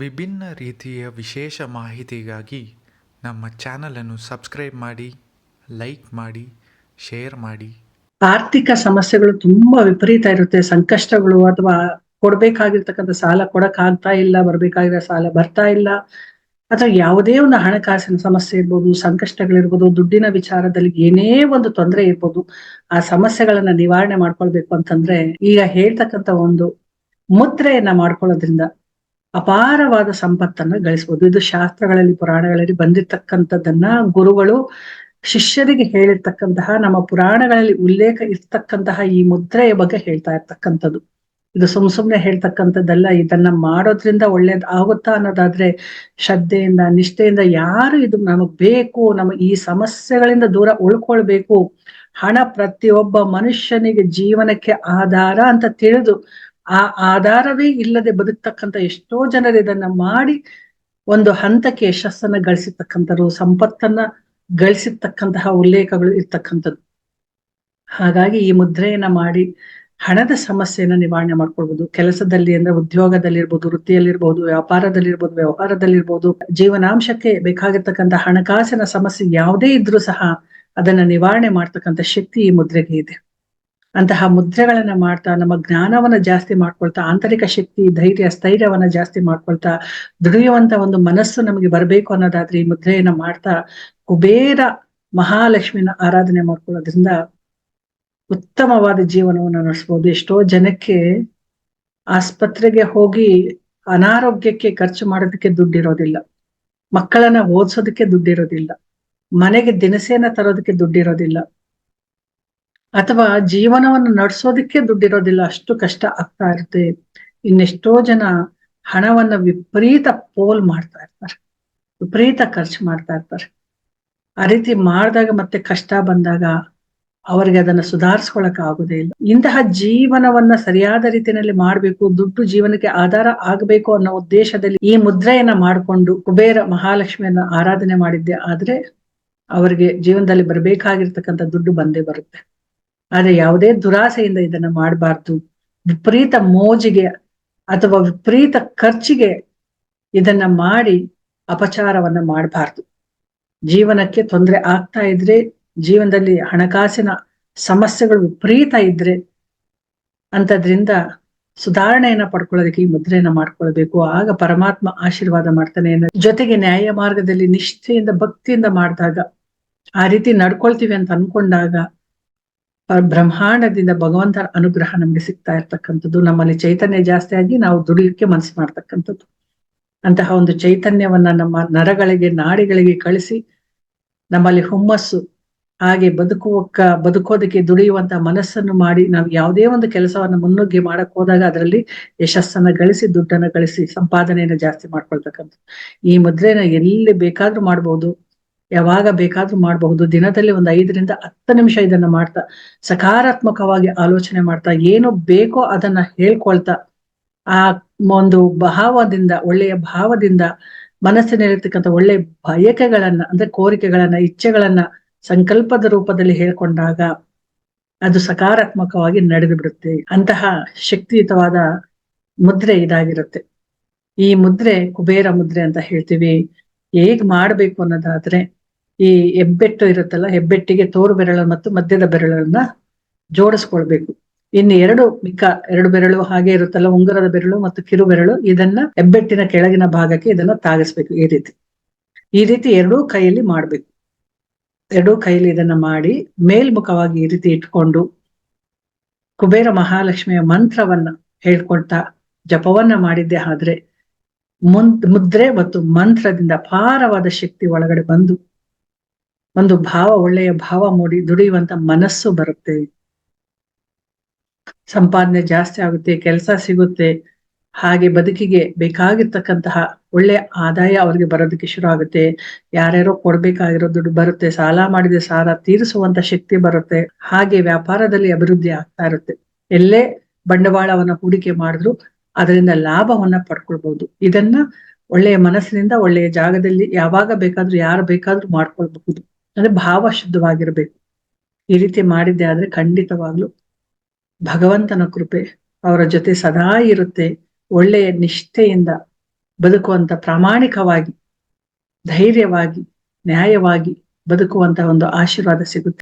ವಿಭಿನ್ನ ರೀತಿಯ ವಿಶೇಷ ಮಾಹಿತಿಗಾಗಿ ನಮ್ಮ ಚಾನಲನ್ನು ಸಬ್ಸ್ಕ್ರೈಬ್ ಮಾಡಿ, ಲೈಕ್ ಮಾಡಿ, ಶೇರ್ ಮಾಡಿ. ಆರ್ಥಿಕ ಸಮಸ್ಯೆಗಳು ತುಂಬಾ ವಿಪರೀತ ಇರುತ್ತೆ. ಸಂಕಷ್ಟಗಳು ಅಥವಾ ಕೊಡ್ಬೇಕಾಗಿರ್ತಕ್ಕಂಥ ಸಾಲ ಕೊಡಕ್ ಆಗ್ತಾ ಇಲ್ಲ, ಬರ್ಬೇಕಾಗಿರೋ ಸಾಲ ಬರ್ತಾ ಇಲ್ಲ. ಅಥವಾ ಯಾವುದೇ ಒಂದು ಹಣಕಾಸಿನ ಸಮಸ್ಯೆ ಇರ್ಬೋದು, ಸಂಕಷ್ಟಗಳಿರ್ಬೋದು, ದುಡ್ಡಿನ ವಿಚಾರದಲ್ಲಿ ಏನೇ ಒಂದು ತೊಂದರೆ ಇರ್ಬೋದು, ಆ ಸಮಸ್ಯೆಗಳನ್ನ ನಿವಾರಣೆ ಮಾಡ್ಕೊಳ್ಬೇಕು ಅಂತಂದ್ರೆ ಈಗ ಹೇಳ್ತಕ್ಕಂಥ ಒಂದು ಮುದ್ರೆಯನ್ನ ಮಾಡ್ಕೊಳ್ಳೋದ್ರಿಂದ ಅಪಾರವಾದ ಸಂಪತ್ತನ್ನ ಗಳಿಸ್ಬೋದು. ಇದು ಶಾಸ್ತ್ರಗಳಲ್ಲಿ, ಪುರಾಣಗಳಲ್ಲಿ ಬಂದಿರ್ತಕ್ಕಂಥದ್ದನ್ನ ಗುರುಗಳು ಶಿಷ್ಯರಿಗೆ ಹೇಳಿರ್ತಕ್ಕಂತಹ, ನಮ್ಮ ಪುರಾಣಗಳಲ್ಲಿ ಉಲ್ಲೇಖ ಇರ್ತಕ್ಕಂತಹ ಈ ಮುದ್ರೆಯ ಬಗ್ಗೆ ಹೇಳ್ತಾ ಇರ್ತಕ್ಕಂಥದ್ದು. ಇದು ಸುಮ್ ಸುಮ್ನೆ ಹೇಳ್ತಕ್ಕಂಥದ್ದಲ್ಲ, ಇದನ್ನ ಮಾಡೋದ್ರಿಂದ ಒಳ್ಳೇದ್ ಆಗುತ್ತಾ ಅನ್ನೋದಾದ್ರೆ ಶ್ರದ್ಧೆಯಿಂದ, ನಿಷ್ಠೆಯಿಂದ ಯಾರು ಇದು ನಮಗ್ ಬೇಕು, ನಮ್ಮ ಈ ಸಮಸ್ಯೆಗಳಿಂದ ದೂರ ಉಳ್ಕೊಳ್ಬೇಕು, ಹಣ ಪ್ರತಿಯೊಬ್ಬ ಮನುಷ್ಯನಿಗೆ ಜೀವನಕ್ಕೆ ಆಧಾರ ಅಂತ ತಿಳಿದು ಆ ಆಧಾರವೇ ಇಲ್ಲದೆ ಬದುಕ್ತಕ್ಕಂಥ ಎಷ್ಟೋ ಜನರು ಇದನ್ನ ಮಾಡಿ ಒಂದು ಹಂತಕ್ಕೆ ಯಶಸ್ಸನ್ನ ಗಳಿಸಿರ್ತಕ್ಕಂಥವ್ರು ಸಂಪತ್ತನ್ನ ಗಳಿಸಿರ್ತಕ್ಕಂತಹ ಉಲ್ಲೇಖಗಳು ಇರ್ತಕ್ಕಂಥದ್ದು. ಹಾಗಾಗಿ ಈ ಮುದ್ರೆಯನ್ನ ಮಾಡಿ ಹಣದ ಸಮಸ್ಯೆಯನ್ನ ನಿವಾರಣೆ ಮಾಡ್ಕೊಳ್ಬಹುದು ಕೆಲಸದಲ್ಲಿ ಅಂದ್ರೆ ಉದ್ಯೋಗದಲ್ಲಿರ್ಬೋದು ವೃತ್ತಿಯಲ್ಲಿರ್ಬಹುದು ವ್ಯಾಪಾರದಲ್ಲಿರ್ಬೋದು, ವ್ಯವಹಾರದಲ್ಲಿರ್ಬೋದು, ಜೀವನಾಂಶಕ್ಕೆ ಬೇಕಾಗಿರ್ತಕ್ಕಂಥ ಹಣಕಾಸಿನ ಸಮಸ್ಯೆ ಯಾವುದೇ ಇದ್ರೂ ಸಹ ಅದನ್ನ ನಿವಾರಣೆ ಮಾಡ್ತಕ್ಕಂಥ ಶಕ್ತಿ ಈ ಮುದ್ರೆಗೆ ಇದೆ. ಅಂತಹ ಮುದ್ರೆಗಳನ್ನ ಮಾಡ್ತಾ, ನಮ್ಮ ಜ್ಞಾನವನ್ನ ಜಾಸ್ತಿ ಮಾಡ್ಕೊಳ್ತಾ, ಆಂತರಿಕ ಶಕ್ತಿ, ಧೈರ್ಯ, ಸ್ಥೈರ್ಯವನ್ನ ಜಾಸ್ತಿ ಮಾಡ್ಕೊಳ್ತಾ ದುಡಿಯುವಂತ ಒಂದು ಮನಸ್ಸು ನಮಗೆ ಬರಬೇಕು ಅನ್ನೋದಾದ್ರೆ ಈ ಮುದ್ರೆಯನ್ನ ಮಾಡ್ತಾ, ಕುಬೇರ ಮಹಾಲಕ್ಷ್ಮಿನ ಆರಾಧನೆ ಮಾಡ್ಕೊಳ್ಳೋದ್ರಿಂದ ಉತ್ತಮವಾದ ಜೀವನವನ್ನು ನಡೆಸ್ಬೋದು. ಎಷ್ಟೋ ಜನಕ್ಕೆ ಆಸ್ಪತ್ರೆಗೆ ಹೋಗಿ ಅನಾರೋಗ್ಯಕ್ಕೆ ಖರ್ಚು ಮಾಡೋದಕ್ಕೆ ದುಡ್ಡಿರೋದಿಲ್ಲ. ಮಕ್ಕಳನ್ನ ಓದಿಸೋದಕ್ಕೆ ದುಡ್ಡಿರೋದಿಲ್ಲ. ಮನೆಗೆ ದಿನಸೇನ ತರೋದಕ್ಕೆ ದುಡ್ಡಿರೋದಿಲ್ಲ. ಅಥವಾ ಜೀವನವನ್ನು ನಡೆಸೋದಕ್ಕೆ ದುಡ್ಡಿರೋದಿಲ್ಲ, ಅಷ್ಟು ಕಷ್ಟ ಆಗ್ತಾ ಇರುತ್ತೆ. ಇನ್ನೆಷ್ಟೋ ಜನ ಹಣವನ್ನ ವಿಪರೀತ ಪೋಲ್ ಮಾಡ್ತಾ ಇರ್ತಾರೆ. ವಿಪರೀತ ಖರ್ಚು ಮಾಡ್ತಾ ಇರ್ತಾರೆ. ಆ ರೀತಿ ಮಾಡಿದಾಗ ಮತ್ತೆ ಕಷ್ಟ ಬಂದಾಗ ಅವರಿಗೆ ಅದನ್ನ ಸುಧಾರಿಸ್ಕೊಳಕ್ ಆಗುದೇ ಇಲ್ಲ. ಇಂತಹ ಜೀವನವನ್ನ ಸರಿಯಾದ ರೀತಿಯಲ್ಲಿ ಮಾಡ್ಬೇಕು, ದುಡ್ಡು ಜೀವನಕ್ಕೆ ಆಧಾರ ಆಗ್ಬೇಕು ಅನ್ನೋ ಉದ್ದೇಶದಲ್ಲಿ ಈ ಮುದ್ರೆಯನ್ನ ಮಾಡಿಕೊಂಡು ಕುಬೇರ ಮಹಾಲಕ್ಷ್ಮಿಯನ್ನ ಆರಾಧನೆ ಮಾಡಿದ್ದೆ ಆದ್ರೆ ಅವರಿಗೆ ಜೀವನದಲ್ಲಿ ಬರಬೇಕಾಗಿರ್ತಕ್ಕಂಥ ದುಡ್ಡು ಬಂದೇ ಬರುತ್ತೆ. ಆದ್ರೆ ಯಾವುದೇ ದುರಾಸೆಯಿಂದ ಇದನ್ನ ಮಾಡಬಾರ್ದು. ವಿಪರೀತ ಮೋಜಿಗೆ ಅಥವಾ ವಿಪರೀತ ಖರ್ಚಿಗೆ ಇದನ್ನ ಮಾಡಿ ಅಪಚಾರವನ್ನ ಮಾಡಬಾರ್ದು. ಜೀವನಕ್ಕೆ ತೊಂದರೆ ಆಗ್ತಾ ಇದ್ರೆ, ಜೀವನದಲ್ಲಿ ಹಣಕಾಸಿನ ಸಮಸ್ಯೆಗಳು ವಿಪರೀತ ಇದ್ರೆ ಅಂತದ್ರಿಂದ ಸುಧಾರಣೆಯನ್ನ ಪಡ್ಕೊಳ್ಳೋದಕ್ಕೆ ಈ ಮುದ್ರೆಯನ್ನ ಮಾಡ್ಕೊಳ್ಬೇಕು. ಆಗ ಪರಮಾತ್ಮ ಆಶೀರ್ವಾದ ಮಾಡ್ತಾನೆ ಜೊತೆಗೆ ನ್ಯಾಯ ಮಾರ್ಗದಲ್ಲಿ ನಿಷ್ಠೆಯಿಂದ ಭಕ್ತಿಯಿಂದ ಮಾಡಿದಾಗ ಆ ರೀತಿ ನಡ್ಕೊಳ್ತೀವಿ ಅಂತ ಅನ್ಕೊಂಡಾಗ ಬ್ರಹ್ಮಾಂಡದಿಂದ ಭಗವಂತನ ಅನುಗ್ರಹ ನಮ್ಗೆ ಸಿಗ್ತಾ ಇರ್ತಕ್ಕಂಥದ್ದು. ನಮ್ಮಲ್ಲಿ ಚೈತನ್ಯ ಜಾಸ್ತಿ ಆಗಿ ನಾವು ದುಡಿಯಕ್ಕೆ ಮನಸ್ಸು ಮಾಡ್ತಕ್ಕಂಥದ್ದು. ಅಂತಹ ಒಂದು ಚೈತನ್ಯವನ್ನ ನಮ್ಮ ನರಗಳಿಗೆ, ನಾಡಿಗಳಿಗೆ ಕಳಿಸಿ ನಮ್ಮಲ್ಲಿ ಹುಮ್ಮಸ್ಸು ಹಾಗೆ ಬದುಕುವಕ್ಕ, ಬದುಕೋದಕ್ಕೆ ದುಡಿಯುವಂತ ಮನಸ್ಸನ್ನು ಮಾಡಿ ನಾವು ಯಾವುದೇ ಒಂದು ಕೆಲಸವನ್ನ ಮುನ್ನುಗ್ಗಿ ಮಾಡಕ್ ಹೋದಾಗ ಅದರಲ್ಲಿ ಯಶಸ್ಸನ್ನ ಗಳಿಸಿ, ದುಡ್ಡನ್ನ ಗಳಿಸಿ, ಸಂಪಾದನೆಯನ್ನು ಜಾಸ್ತಿ ಮಾಡ್ಕೊಳ್ತಕ್ಕಂಥ ಈ ಮುದ್ರೆನ ಎಲ್ಲಿ ಬೇಕಾದ್ರೂ ಮಾಡ್ಬೋದು. ಯಾವಾಗ ಬೇಕಾದ್ರೂ ಮಾಡಬಹುದು. ದಿನದಲ್ಲಿ ಒಂದು ಐದರಿಂದ ಹತ್ತು ನಿಮಿಷ ಇದನ್ನ ಮಾಡ್ತಾ, ಸಕಾರಾತ್ಮಕವಾಗಿ ಆಲೋಚನೆ ಮಾಡ್ತಾ, ಏನು ಬೇಕೋ ಅದನ್ನ ಹೇಳ್ಕೊಳ್ತಾ, ಆ ಒಂದು ಭಾವದಿಂದ, ಒಳ್ಳೆಯ ಭಾವದಿಂದ, ಮನಸ್ಸಿನಲ್ಲಿರ್ತಕ್ಕಂಥ ಒಳ್ಳೆಯ ಬಯಕೆಗಳನ್ನ, ಅಂದ್ರೆ ಕೋರಿಕೆಗಳನ್ನ, ಇಚ್ಛೆಗಳನ್ನ ಸಂಕಲ್ಪದ ರೂಪದಲ್ಲಿ ಹೇಳ್ಕೊಂಡಾಗ ಅದು ಸಕಾರಾತ್ಮಕವಾಗಿ ನಡೆದು ಬಿಡುತ್ತೆ. ಅಂತಹ ಶಕ್ತಿಯುತವಾದ ಮುದ್ರೆ ಇದಾಗಿರುತ್ತೆ. ಈ ಮುದ್ರೆ, ಕುಬೇರ ಮುದ್ರೆ ಅಂತ ಹೇಳ್ತೀವಿ. ಹೇಗ್ ಮಾಡ್ಬೇಕು ಅನ್ನೋದಾದ್ರೆ ಈ ಹೆಬ್ಬೆಟ್ಟು ಇರುತ್ತಲ್ಲ, ಹೆಬ್ಬೆಟ್ಟಿಗೆ ತೋರು ಬೆರಳು ಮತ್ತು ಮಧ್ಯದ ಬೆರಳನ್ನ ಜೋಡಿಸ್ಕೊಳ್ಬೇಕು. ಇನ್ನು ಎರಡು ಮಿಕ್ಕ, ಎರಡು ಬೆರಳು ಹಾಗೆ ಇರುತ್ತಲ್ಲ, ಉಂಗುರದ ಬೆರಳು ಮತ್ತು ಕಿರು ಬೆರಳು, ಇದನ್ನ ಹೆಬ್ಬೆಟ್ಟಿನ ಕೆಳಗಿನ ಭಾಗಕ್ಕೆ ಇದನ್ನ ತಾಗಿಸ್ಬೇಕು ಈ ರೀತಿ. ಈ ರೀತಿ ಎರಡೂ ಕೈಯಲ್ಲಿ ಮಾಡ್ಬೇಕು. ಎರಡೂ ಕೈಯಲ್ಲಿ ಇದನ್ನ ಮಾಡಿ ಮೇಲ್ಮುಖವಾಗಿ ಈ ರೀತಿ ಇಟ್ಕೊಂಡು ಕುಬೇರ ಮಹಾಲಕ್ಷ್ಮಿಯ ಮಂತ್ರವನ್ನ ಹೇಳ್ಕೊಳ್ತಾ ಜಪವನ್ನ ಮಾಡಿದ್ದೆ ಆದ್ರೆ ಮುದ್ ಮುದ್ರೆ ಮತ್ತು ಮಂತ್ರದಿಂದ ಅಪಾರವಾದ ಶಕ್ತಿ ಒಳಗಡೆ ಬಂದು ಒಂದು ಭಾವ, ಒಳ್ಳೆಯ ಭಾವ ಮೂಡಿ, ದುಡಿಯುವಂತ ಮನಸ್ಸು ಬರುತ್ತೆ. ಸಂಪಾದನೆ ಜಾಸ್ತಿ ಆಗುತ್ತೆ, ಕೆಲಸ ಸಿಗುತ್ತೆ, ಹಾಗೆ ಬದುಕಿಗೆ ಬೇಕಾಗಿರ್ತಕ್ಕಂತಹ ಒಳ್ಳೆ ಆದಾಯ ಅವರಿಗೆ ಬರೋದಕ್ಕೆ ಶುರು ಆಗುತ್ತೆ. ಯಾರ್ಯಾರೋ ಕೊಡ್ಬೇಕಾಗಿರೋ ದುಡ್ಡು ಬರುತ್ತೆ, ಸಾಲ ಮಾಡಿದ ಸಾಲ ತೀರಿಸುವಂತ ಶಕ್ತಿ ಬರುತ್ತೆ, ಹಾಗೆ ವ್ಯಾಪಾರದಲ್ಲಿ ಅಭಿವೃದ್ಧಿ ಆಗ್ತಾ ಇರುತ್ತೆ. ಎಲ್ಲೇ ಬಂಡವಾಳವನ್ನ ಹೂಡಿಕೆ ಮಾಡಿದ್ರು ಅದರಿಂದ ಲಾಭವನ್ನ ಪಡ್ಕೊಳ್ಬಹುದು ಇದನ್ನ ಒಳ್ಳೆಯ ಮನಸ್ಸಿನಿಂದ, ಒಳ್ಳೆಯ ಜಾಗದಲ್ಲಿ ಯಾವಾಗ ಬೇಕಾದ್ರೂ, ಯಾರು ಬೇಕಾದ್ರೂ ಮಾಡ್ಕೊಳ್ಬಹುದು. ಅಂದ್ರೆ ಭಾವ ಶುದ್ಧವಾಗಿರ್ಬೇಕು. ಈ ರೀತಿ ಮಾಡಿದ್ದೆ ಆದ್ರೆ ಖಂಡಿತವಾಗ್ಲು ಭಗವಂತನ ಕೃಪೆ ಅವರ ಜೊತೆ ಸದಾ ಇರುತ್ತೆ. ಒಳ್ಳೆಯ ನಿಷ್ಠೆಯಿಂದ ಬದುಕುವಂತ ಪ್ರಾಮಾಣಿಕವಾಗಿ, ಧೈರ್ಯವಾಗಿ, ನ್ಯಾಯವಾಗಿ ಬದುಕುವಂತ ಒಂದು ಆಶೀರ್ವಾದ ಸಿಗುತ್ತೆ.